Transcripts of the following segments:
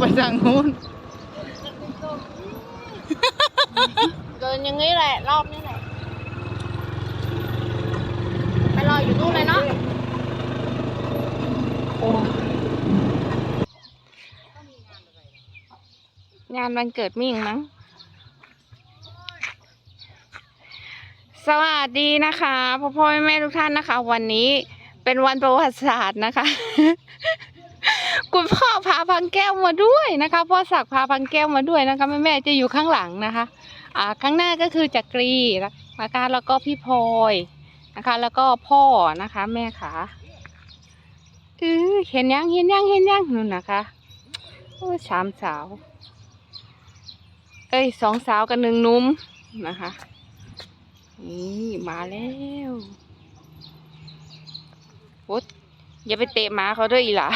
ไปทางนู้น เดินอย่างนี้แหละ รอบนี้แหละ ไปรออยู่นู่นเลยเนาะงานวันเกิดมิ่งมั้ง สวัสดีนะคะพ่อพ่อแม่แม่ทุกท่านนะคะ วันนี้เป็นวันประวัติศาสตร์นะคะ คุณพ่อ พาพังแก้วมาด้วยนะคะพ่อศักดิ์พาพังแก้วมาด้วยนะคะแม่แม่จะอยู่ข้างหลังนะคะ อ่าข้างหน้าก็คือจักรีนะคะแล้วก็พี่พลอยนะคะ แล้วก็พ่อนะคะ แม่ขาเออเห็นยังเห็นยังเห็นยังนู่นนะคะโอ้สามสาวเอ้ยสองสาวกับหนึ่งนุ่มนะคะนี่มาแล้วโอ๊ยอย่าไปเตะหมาเขาด้วยอีหล่ะ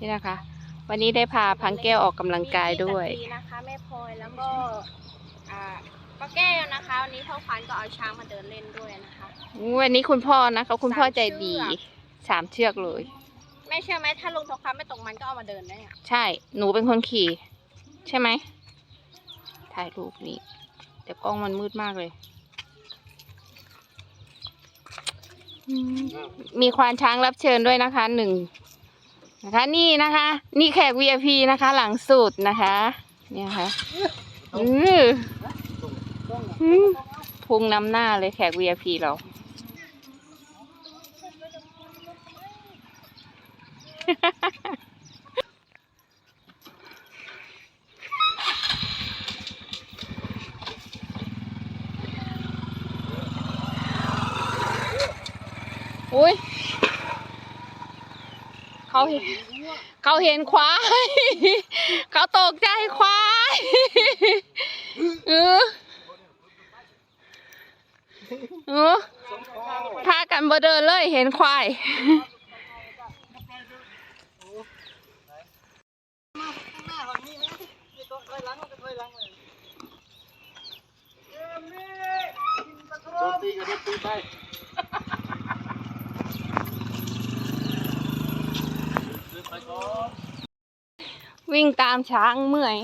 นี่นะคะ วันนี้ได้พาพังแก้วออกกำลังกายด้วยมีจักรีนะคะแม่พลอยแล้วก็อ่าป้าแก้วนะคะวันนี้พ่อควันก็เอาช้างมาเดินเล่นด้วยนะคะวันนี้คุณพ่อนะคะคุณพ่อใจดีสามเชือกสามเชือกเลย แม่เชื่อไหมถ้าลงทองคำไม่ตกมันก็เอามาเดินได้อะใช่หนูเป็นคนขี่ ใช่ไหมถ่ายรูปนี่แต่กล้องมันมืดมากเลยอืมมีควานช้างรับเชิญด้วยนะคะหนึ่ง นะคะนี่นะคะ นี่แขก VIP นะคะ หลังสุดนะคะ เนี่ยค่ะอืออืมพุงนำหน้าเลยแขก VIP เราอุ้ย เขาเห็นเขาเห็นควาย เขาตกใจควายเออเออพากันบ่เดินเลยเห็นควายโดนตีกันโดนตีไปซื้อไปก่อน วิ่งตามช้างเมื่อย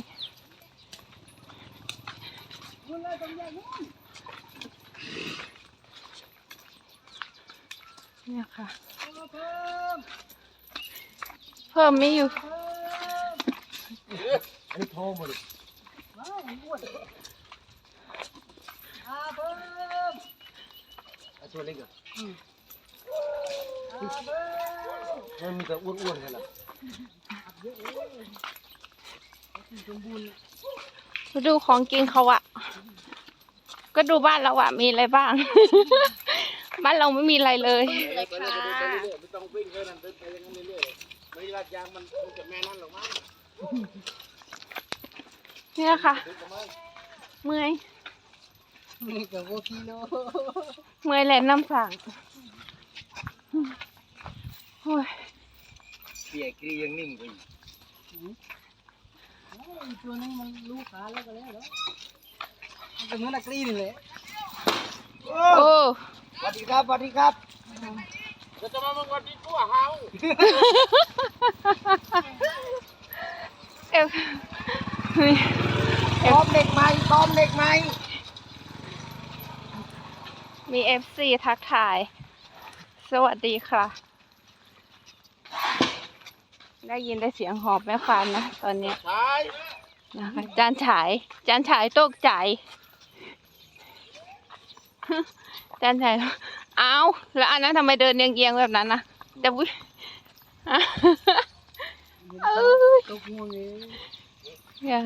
เนี่ยค่ะ เพิ่มไม่อยู่ อันนี้โทรมาดิอะชวนเล่นกันมันมีแต่อ้วนๆกันล่ะมาดูของกินเขาอะก็ดูบ้านเราอะมีอะไรบ้าง บ้านเราไม่มีอะไรเลยเลยค่ะไม่ต้องวิ่งเท่านั้นเดินไปอย่างนั้นเรื่อยๆไม่ลาดยางมันคงจะแม่นั่นหรอกมั้งนี่นะคะเมื่อยมีกับโวกิโลเมื่อยแลนน้ำสั่งโอ้ยเปียกรียังนิ่งไป อีกตัวนี้มันรู้ขาแล้วก็แล้วเหรอมันเป็นเหมือนนักรีนี่แหละโอ้ สวัสดีครับสวัสดีครับจะจะมาเมื่อวันนี้กู้เฮาเอวเฮ้ยตอมเด็กใหม่ตอมเด็กใหม่มีเอฟซีทักทาย สวัสดีค่ะ ได้ยินได้เสียงหอบแม่ควานนะตอนเนี้ยใช่นะคะจานฉาย จานฉายตกใจ จานฉายเอาแล้วอันนั้นทำไมเดินเอียงๆแบบนั้นนะจะวิอะเอ้ยตกงวงเองเนี่ย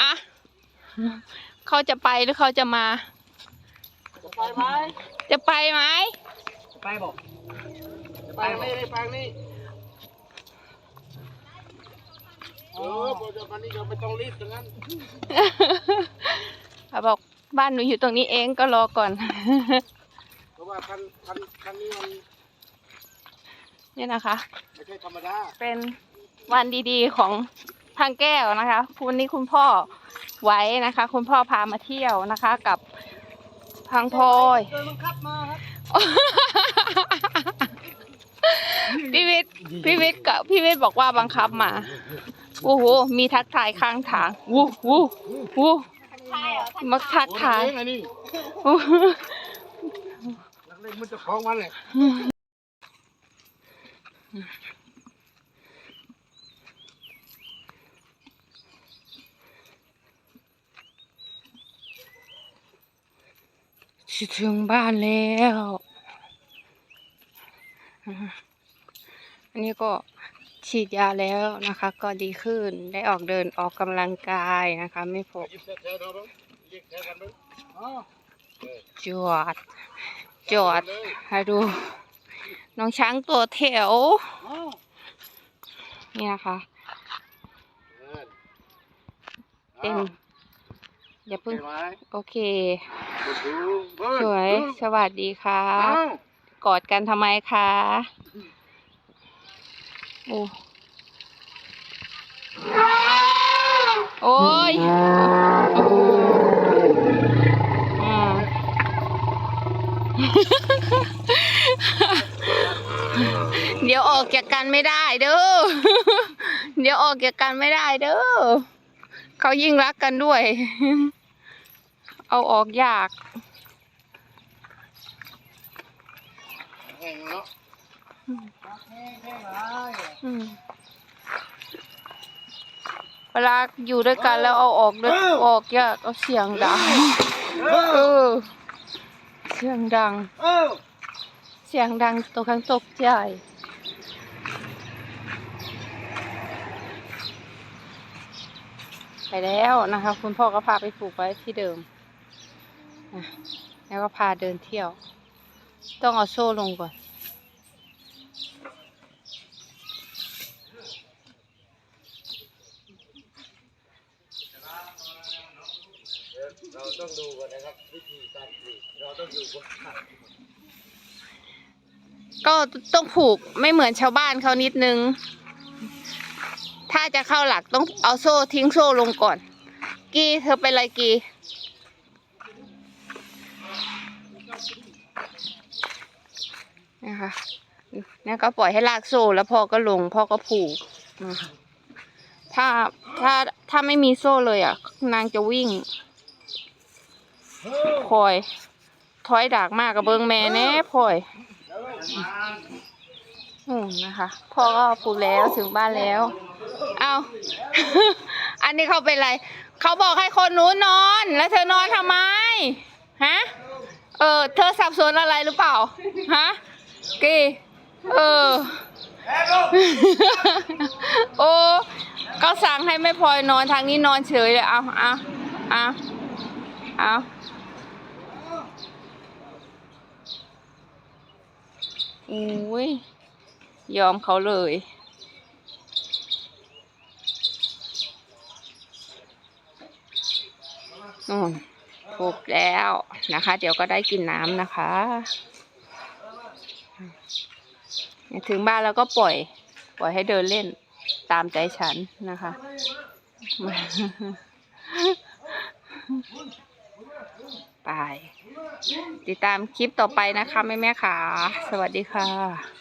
อะเขาจะไปหรือเขาจะมา จะไปไหมจะไปไหมจะไปบอกจะไปไม่ได้ไปนี่เออพอจะมานี่ก็ไม่ต้องรีบตรงนั้นเขาบอกบ้านหนูอยู่ตรงนี้เองก็รอก่อน เพราะว่าคันคันคันนี้มันเนี่ยนะคะ ไม่ใช่ธรรมดาเป็นวันดีๆของทางแก้วนะคะวันนี้คุณพ่อไว้นะคะ คุณพ่อพามาเที่ยวนะคะ กับทางพลอยโดยบังคับมาครับพี่วิทย์พี่วิทย์กับพี่วิทย์บอกว่าบังคับมา โอ้โห มีทักทายข้างทาง วู้วู้วู้ใช่เหรอท่านมาทักทายเองอันนี้วู้นักเล่นมันจะคล้องมันแหละถึงบ้านแล้วอ่าอันนี้ก็ ฉีดยาแล้วนะคะ ก็ดีขึ้นได้ออกเดินออกกำลังกายนะคะ ไม่พบหยิบแถวๆเราบ้างหยิบแถวกันบ้างอ๋อจวดจอดเลยให้ดู น้องช้างตัวแถวอ๋อนี่นะคะเต้นเต้นอย่าเพิ่งไหมโอเคดูเบิ้ลสวย สวัสดีค่ะอ้าวกอดกันทำไมคะ โอ้ โอ้ยเดี๋ยวออกจากกันไม่ได้เด้อ เดี๋ยวออกจากกันไม่ได้เด้อ เขายิ่งรักกันด้วย เอาออกยากแห้งเนาะ อืมเวลาอยู่ด้วยกันแล้วเอาออกด้วยออกยากเอาเสียงดังเออเสียงดังเออเสียงดังตัวข้างตกใจไปแล้วนะคะ คุณพ่อก็พาไปผูกไว้ที่เดิมอะแล้วก็พาเดินเที่ยว ต้องเอาโซ่ลงก่อน เราต้องดูก่อนนะครับวิธีการกรีดเราต้องดูก่อนก็ต้องผูกไม่เหมือนชาวบ้านเขานิดนึง ถ้าจะเข้าหลักต้องเอาโซ่ทิ้งโซ่ลงก่อน กีเธอเป็นไรกีนะคะนี่ก็ปล่อยให้ลากโซ่แล้วพ่อก็ลงพ่อก็ผูกนะคะถ้าถ้าถ้าไม่มีโซ่เลยอะ นางจะวิ่ง คอย ถอยดากมากกับเบิงแม่แน่พลอยอืมนะคะ พ่อก็พูดแล้วถึงบ้านแล้ว เอา อันนี้เขาเป็นไร เขาบอกให้คนนู้นนอน แล้วเธอนอนทำไม ฮะ เออ เธอสับสนอะไรหรือเปล่า ฮะ กีเออ โอ้ก็สั่งให้แม่พลอยนอนทางนี้นอนเฉยเลย เอาเอาเอาเอา อุ้ย ยอมเขาเลย นู่นถูกแล้วนะคะ เดี๋ยวก็ได้กินน้ำนะคะ ถึงบ้านแล้วก็ปล่อย ปล่อยให้เดินเล่นตามใจฉันนะคะ ไป ติดตามคลิปต่อไปนะคะแม่แม่ขาสวัสดีค่ะ